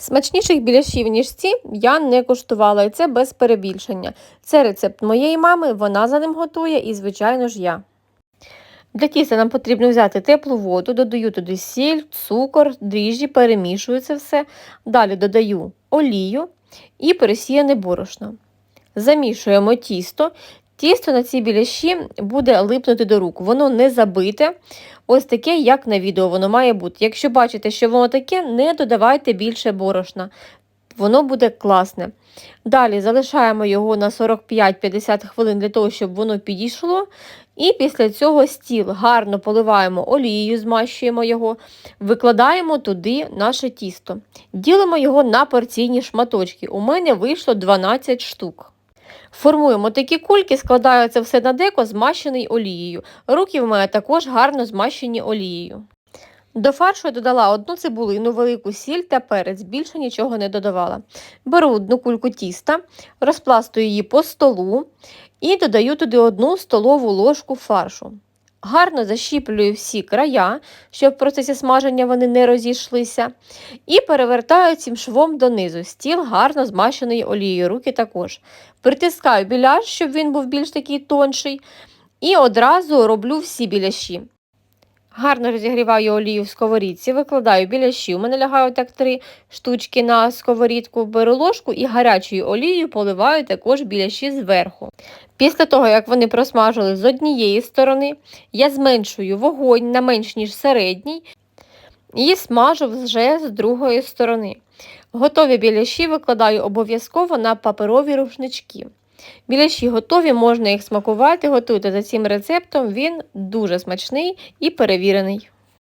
Смачніших біляшів, ніж ці, я не куштувала, і це без перебільшення. Це рецепт моєї мами, вона за ним готує, і, звичайно ж, я. Для тіста нам потрібно взяти теплу воду, додаю туди сіль, цукор, дріжджі, перемішую це все. Далі додаю олію і пересіяне борошно. Замішуємо тісто. Тісто на цій біляші буде липнути до рук, воно не забите, ось таке, як на відео воно має бути. Якщо бачите, що воно таке, не додавайте більше борошна, воно буде класне. Далі залишаємо його на 45-50 хвилин для того, щоб воно підійшло. І після цього стіл гарно поливаємо олією, змащуємо його, викладаємо туди наше тісто. Ділимо його на порційні шматочки. У мене вийшло 12 штук. Формуємо такі кульки, складаю це все на деко, змащений олією. Руки в мене також гарно змащені олією. До фаршу я додала одну цибулину, велику сіль та перець, більше нічого не додавала. Беру одну кульку тіста, розпластую її по столу і додаю туди одну столову ложку фаршу. Гарно защіплюю всі края, щоб в процесі смаження вони не розійшлися. І перевертаю цим швом донизу. Стіл гарно змащений олією, руки також. Притискаю біляш, щоб він був більш такий тонший. І одразу роблю всі біляші. Гарно розігріваю олію в сковорідці, викладаю біляші. У мене лягають так три штучки на сковорідку, беру ложку і гарячою олією поливаю також біляші зверху. Після того, як вони просмажили з однієї сторони, я зменшую вогонь на менш ніж середній і смажу вже з другої сторони. Готові біляші викладаю обов'язково на паперові рушнички. Біляші готові, можна їх смакувати, готуйте за цим рецептом, він дуже смачний і перевірений.